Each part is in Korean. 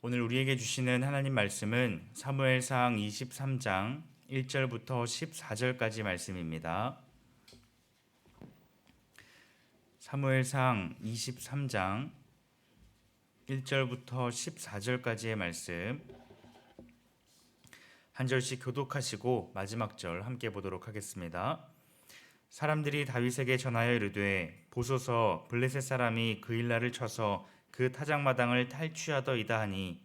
오늘 우리에게 주시는 하나님 말씀은 사무엘상 23장 1절부터 14절까지 말씀입니다. 사무엘상 23장 1절부터 14절까지의 말씀 한 절씩 교독하시고 마지막 절 함께 보도록 하겠습니다. 사람들이 다윗에게 전하여 이르되 보소서 블레셋 사람이 그 일날을 쳐서 그 타작마당을 탈취하더이다 하니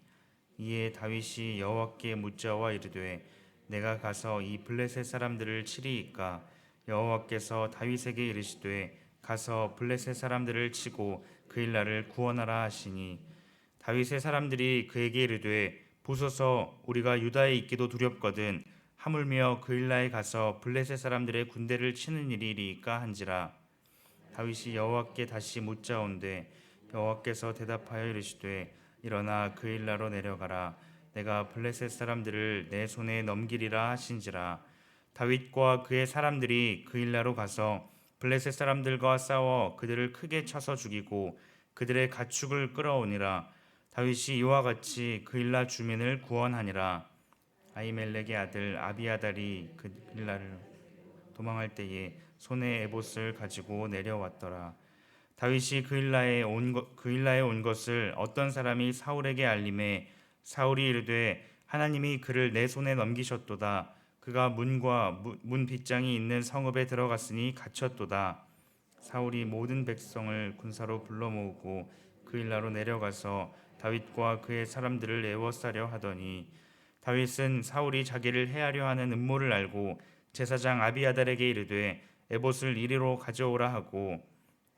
이에 다윗이 여호와께 묻자와 이르되 내가 가서 이 블레셋 사람들을 치리이까? 여호와께서 다윗에게 이르시되 가서 블레셋 사람들을 치고 그 일날을 구원하라 하시니. 다윗의 사람들이 그에게 이르되 보소서 우리가 유다에 있기도 두렵거든. 하물며 그 일날에 가서 블레셋 사람들의 군대를 치는 일이리까 한지라. 다윗이 여호와께 다시 묻자온되 여호와께서 대답하여 이르시되 일어나 그 일나로 내려가라. 내가 블레셋 사람들을 내 손에 넘기리라 하신지라. 다윗과 그의 사람들이 그 일나로 가서 블레셋 사람들과 싸워 그들을 크게 쳐서 죽이고 그들의 가축을 끌어오니라. 다윗이 이와 같이 그 일나 주민을 구원하니라. 아이멜렉의 아들 아비아달이 그 일나를 도망할 때에 손에 에봇을 가지고 내려왔더라 다윗이 그 일라에 온 그 일라에 온 것을 어떤 사람이 사울에게 알림해 사울이 이르되 하나님이 그를 내 손에 넘기셨도다. 그가 문과 문 빗장이 있는 성읍에 들어갔으니 갇혔도다. 사울이 모든 백성을 군사로 불러 모으고 그 일라로 내려가서 다윗과 그의 사람들을 애워싸려 하더니 다윗은 사울이 자기를 해하려 하는 음모를 알고 제사장 아비아달에게 이르되 에봇을 이리로 가져오라 하고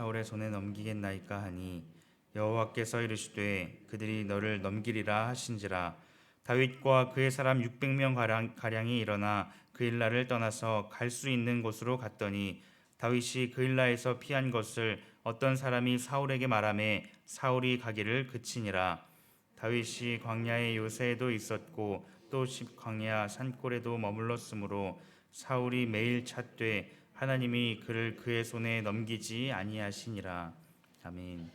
사울의 손에 넘기겠나이까 하니 여호와께서 이르시되 그들이 너를 넘기리라 하신지라. 다윗과 그의 사람 600명 가량, 가량이 일어나 그 일라를 떠나서 갈 수 있는 곳으로 갔더니 다윗이 그 일라에서 피한 것을 어떤 사람이 사울에게 말하매 사울이 가기를 그치니라. 다윗이 광야의 요새에도 있었고 또 광야 산골에도 머물렀으므로 사울이 매일 찾되 하나님이 그를 그의 손에 넘기지 아니하시니라 아멘.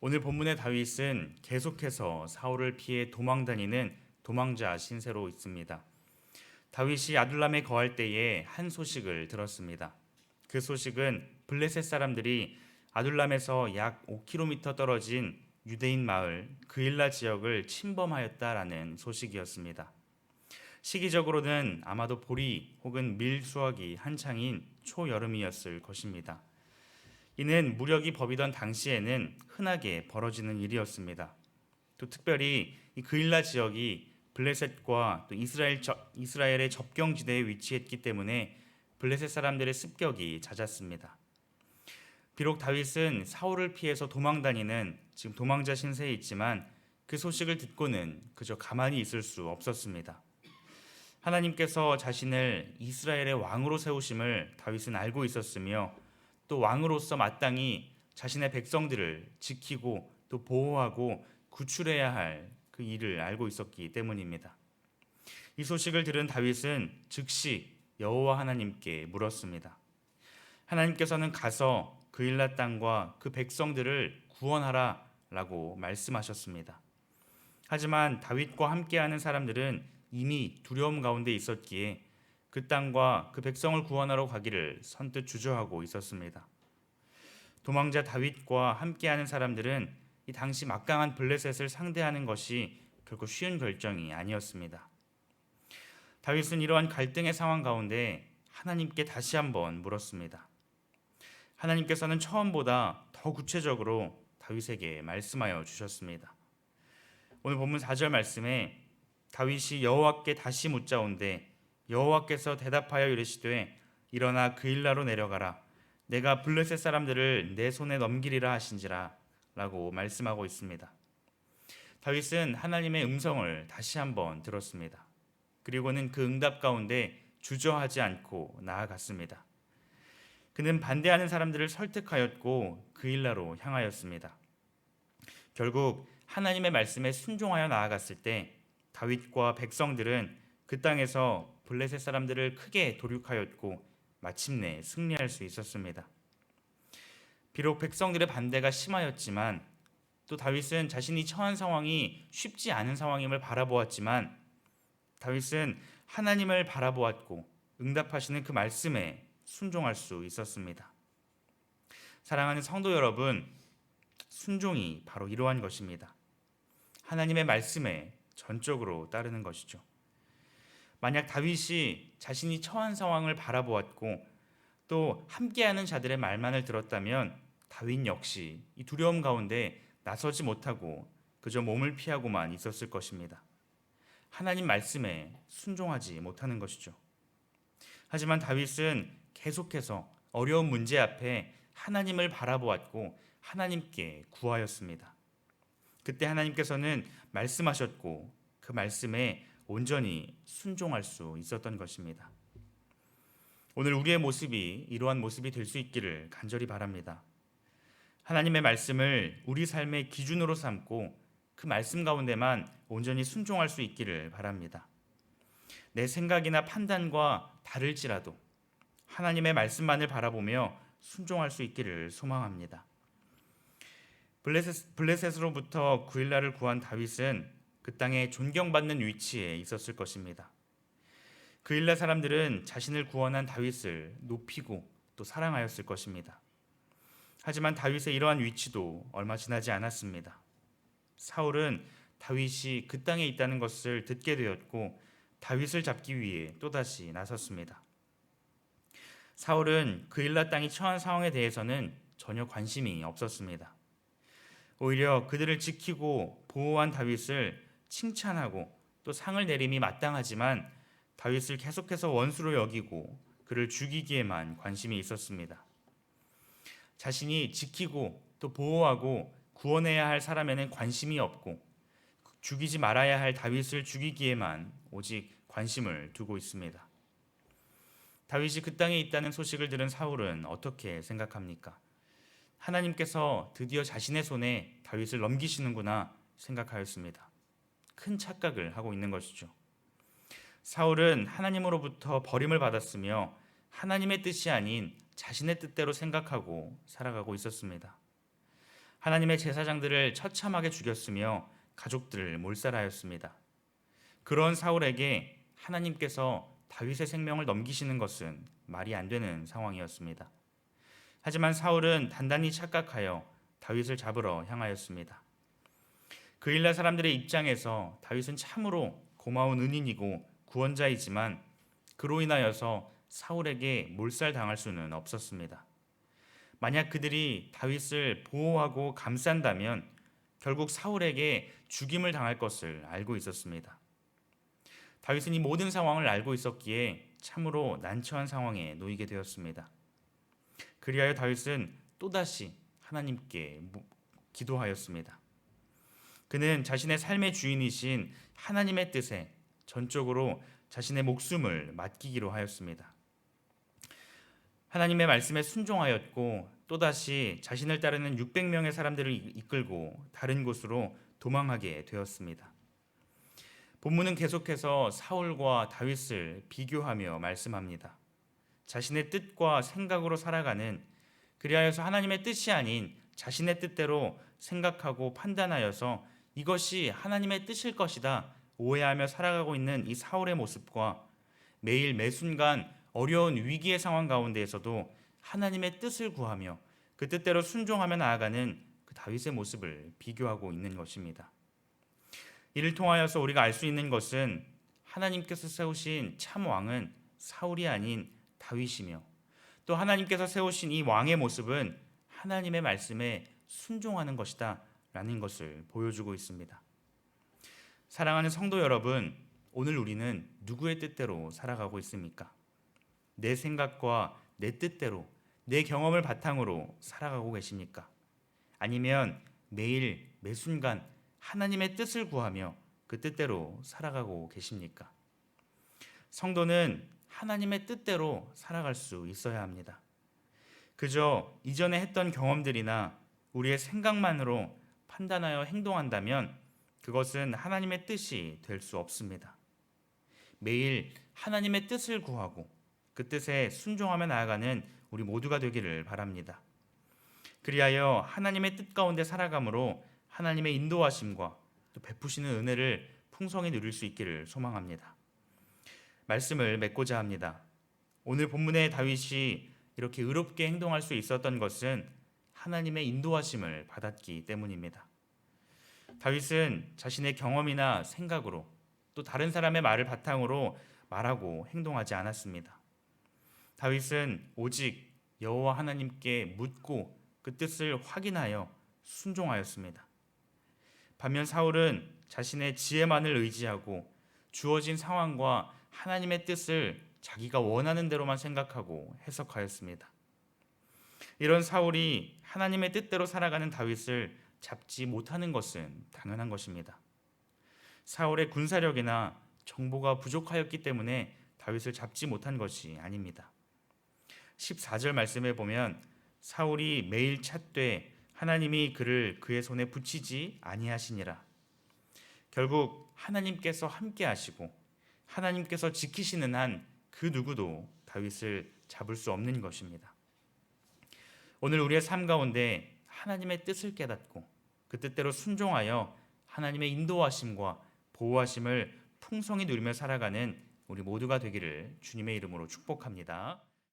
오늘 본문의 다윗은 계속해서 사울을 피해 도망 다니는 도망자 신세로 있습니다. 다윗이 아둘람에 거할 때에 한 소식을 들었습니다. 그 소식은 블레셋 사람들이 아둘람에서 약 5km 떨어진 유대인 마을 그일라 지역을 침범하였다라는 소식이었습니다. 시기적으로는 아마도 보리 혹은 밀 수확이 한창인 초여름이었을 것입니다. 이는 무력이 법이던 당시에는 흔하게 벌어지는 일이었습니다. 또 특별히 이 그일라 지역이 블레셋과 또 이스라엘 이스라엘의 접경지대에 위치했기 때문에 블레셋 사람들의 습격이 잦았습니다. 비록 다윗은 사울을 피해서 도망다니는 지금 도망자 신세에 있지만 그 소식을 듣고는 그저 가만히 있을 수 없었습니다. 하나님께서 자신을 이스라엘의 왕으로 세우심을 다윗은 알고 있었으며 또 왕으로서 마땅히 자신의 백성들을 지키고 또 보호하고 구출해야 할 그 일을 알고 있었기 때문입니다. 이 소식을 들은 다윗은 즉시 여호와 하나님께 물었습니다. 하나님께서는 가서 그 일라 땅과 그 백성들을 구원하라라고 말씀하셨습니다. 하지만 다윗과 함께하는 사람들은 이미 두려움 가운데 있었기에 그 땅과 그 백성을 구원하러 가기를 선뜻 주저하고 있었습니다. 도망자 다윗과 함께하는 사람들은 이 당시 막강한 블레셋을 상대하는 것이 결코 쉬운 결정이 아니었습니다. 다윗은 이러한 갈등의 상황 가운데 하나님께 다시 한번 물었습니다. 하나님께서는 처음보다 더 구체적으로 다윗에게 말씀하여 주셨습니다. 오늘 본문 4절 말씀에 다윗이 여호와께 다시 묻자온데 여호와께서 대답하여 이르시되 일어나 그 일나로 내려가라 내가 블레셋 사람들을 내 손에 넘기리라 하신지라 라고 말씀하고 있습니다. 다윗은 하나님의 음성을 다시 한번 들었습니다. 그리고는 그 응답 가운데 주저하지 않고 나아갔습니다. 그는 반대하는 사람들을 설득하였고 그 일나로 향하였습니다. 결국 하나님의 말씀에 순종하여 나아갔을 때 다윗과 백성들은 그 땅에서 블레셋 사람들을 크게 도륙하였고 마침내 승리할 수 있었습니다. 비록 백성들의 반대가 심하였지만 또 다윗은 자신이 처한 상황이 쉽지 않은 상황임을 바라보았지만 다윗은 하나님을 바라보았고 응답하시는 그 말씀에 순종할 수 있었습니다. 사랑하는 성도 여러분, 순종이 바로 이러한 것입니다. 하나님의 말씀에 전적으로 따르는 것이죠. 만약 다윗이 자신이 처한 상황을 바라보았고 또 함께하는 자들의 말만을 들었다면 다윗 역시 이 두려움 가운데 나서지 못하고 그저 몸을 피하고만 있었을 것입니다. 하나님 말씀에 순종하지 못하는 것이죠. 하지만 다윗은 계속해서 어려운 문제 앞에 하나님을 바라보았고 하나님께 구하였습니다. 그때 하나님께서는 말씀하셨고 그 말씀에 온전히 순종할 수 있었던 것입니다. 오늘 우리의 모습이 이러한 모습이 될 수 있기를 간절히 바랍니다. 하나님의 말씀을 우리 삶의 기준으로 삼고 그 말씀 가운데만 온전히 순종할 수 있기를 바랍니다. 내 생각이나 판단과 다를지라도 하나님의 말씀만을 바라보며 순종할 수 있기를 소망합니다. 블레셋, 블레셋으로부터 구일라를 구한 다윗은 그 땅에 존경받는 위치에 있었을 것입니다. 그일라 사람들은 자신을 구원한 다윗을 높이고 또 사랑하였을 것입니다. 하지만 다윗의 이러한 위치도 얼마 지나지 않았습니다. 사울은 다윗이 그 땅에 있다는 것을 듣게 되었고 다윗을 잡기 위해 또다시 나섰습니다. 사울은 그일라 땅이 처한 상황에 대해서는 전혀 관심이 없었습니다. 오히려 그들을 지키고 보호한 다윗을 칭찬하고 또 상을 내림이 마땅하지만 다윗을 계속해서 원수로 여기고 그를 죽이기에만 관심이 있었습니다. 자신이 지키고 또 보호하고 구원해야 할 사람에는 관심이 없고 죽이지 말아야 할 다윗을 죽이기에만 오직 관심을 두고 있습니다. 다윗이 그 땅에 있다는 소식을 들은 사울은 어떻게 생각합니까? 하나님께서 드디어 자신의 손에 다윗을 넘기시는구나 생각하였습니다. 큰 착각을 하고 있는 것이죠. 사울은 하나님으로부터 버림을 받았으며 하나님의 뜻이 아닌 자신의 뜻대로 생각하고 살아가고 있었습니다. 하나님의 제사장들을 처참하게 죽였으며 가족들을 몰살하였습니다. 그런 사울에게 하나님께서 다윗의 생명을 넘기시는 것은 말이 안 되는 상황이었습니다. 하지만 사울은 단단히 착각하여 다윗을 잡으러 향하였습니다. 그일라 사람들의 입장에서 다윗은 참으로 고마운 은인이고 구원자이지만 그로 인하여서 사울에게 몰살당할 수는 없었습니다. 만약 그들이 다윗을 보호하고 감싼다면 결국 사울에게 죽임을 당할 것을 알고 있었습니다. 다윗은 이 모든 상황을 알고 있었기에 참으로 난처한 상황에 놓이게 되었습니다. 그리하여 다윗은 또다시 하나님께 기도하였습니다. 그는 자신의 삶의 주인이신 하나님의 뜻에 전적으로 자신의 목숨을 맡기기로 하였습니다. 하나님의 말씀에 순종하였고 또다시 자신을 따르는 600명의 사람들을 이끌고 다른 곳으로 도망하게 되었습니다. 본문은 계속해서 사울과 다윗을 비교하며 말씀합니다. 자신의 뜻과 생각으로 살아가는 그리하여서 하나님의 뜻이 아닌 자신의 뜻대로 생각하고 판단하여서 이것이 하나님의 뜻일 것이다 오해하며 살아가고 있는 이 사울의 모습과 매일 매 순간 어려운 위기의 상황 가운데에서도 하나님의 뜻을 구하며 그 뜻대로 순종하며 나아가는 그 다윗의 모습을 비교하고 있는 것입니다. 이를 통하여서 우리가 알 수 있는 것은 하나님께서 세우신 참 왕은 사울이 아닌 다윗이며 또 하나님께서 세우신 이 왕의 모습은 하나님의 말씀에 순종하는 것이다 라는 것을 보여주고 있습니다. 사랑하는 성도 여러분, 오늘 우리는 누구의 뜻대로 살아가고 있습니까? 내 생각과 내 뜻대로 내 경험을 바탕으로 살아가고 계십니까? 아니면 매일 매 순간 하나님의 뜻을 구하며 그 뜻대로 살아가고 계십니까? 성도는 하나님의 뜻대로 살아갈 수 있어야 합니다. 그저 이전에 했던 경험들이나 우리의 생각만으로 판단하여 행동한다면 그것은 하나님의 뜻이 될 수 없습니다. 매일 하나님의 뜻을 구하고 그 뜻에 순종하며 나아가는 우리 모두가 되기를 바랍니다. 그리하여 하나님의 뜻 가운데 살아감으로 하나님의 인도하심과 또 베푸시는 은혜를 풍성히 누릴 수 있기를 소망합니다. 말씀을 맺고자 합니다. 오늘 본문의 다윗이 이렇게 의롭게 행동할 수 있었던 것은 하나님의 인도하심을 받았기 때문입니다. 다윗은 자신의 경험이나 생각으로 또 다른 사람의 말을 바탕으로 말하고 행동하지 않았습니다. 다윗은 오직 여호와 하나님께 묻고 그 뜻을 확인하여 순종하였습니다. 반면 사울은 자신의 지혜만을 의지하고 주어진 상황과 하나님의 뜻을 자기가 원하는 대로만 생각하고 해석하였습니다. 이런 사울이 하나님의 뜻대로 살아가는 다윗을 잡지 못하는 것은 당연한 것입니다. 사울의 군사력이나 정보가 부족하였기 때문에 다윗을 잡지 못한 것이 아닙니다. 14절 말씀에 보면 사울이 매일 찾되 하나님이 그를 그의 손에 붙이지 아니하시니라. 결국 하나님께서 함께 하시고 하나님께서 지키시는 한 그 누구도 다윗을 잡을 수 없는 것입니다. 오늘 우리의 삶 가운데 하나님의 뜻을 깨닫고 그 뜻대로 순종하여 하나님의 인도하심과 보호하심을 풍성히 누리며 살아가는 우리 모두가 되기를 주님의 이름으로 축복합니다.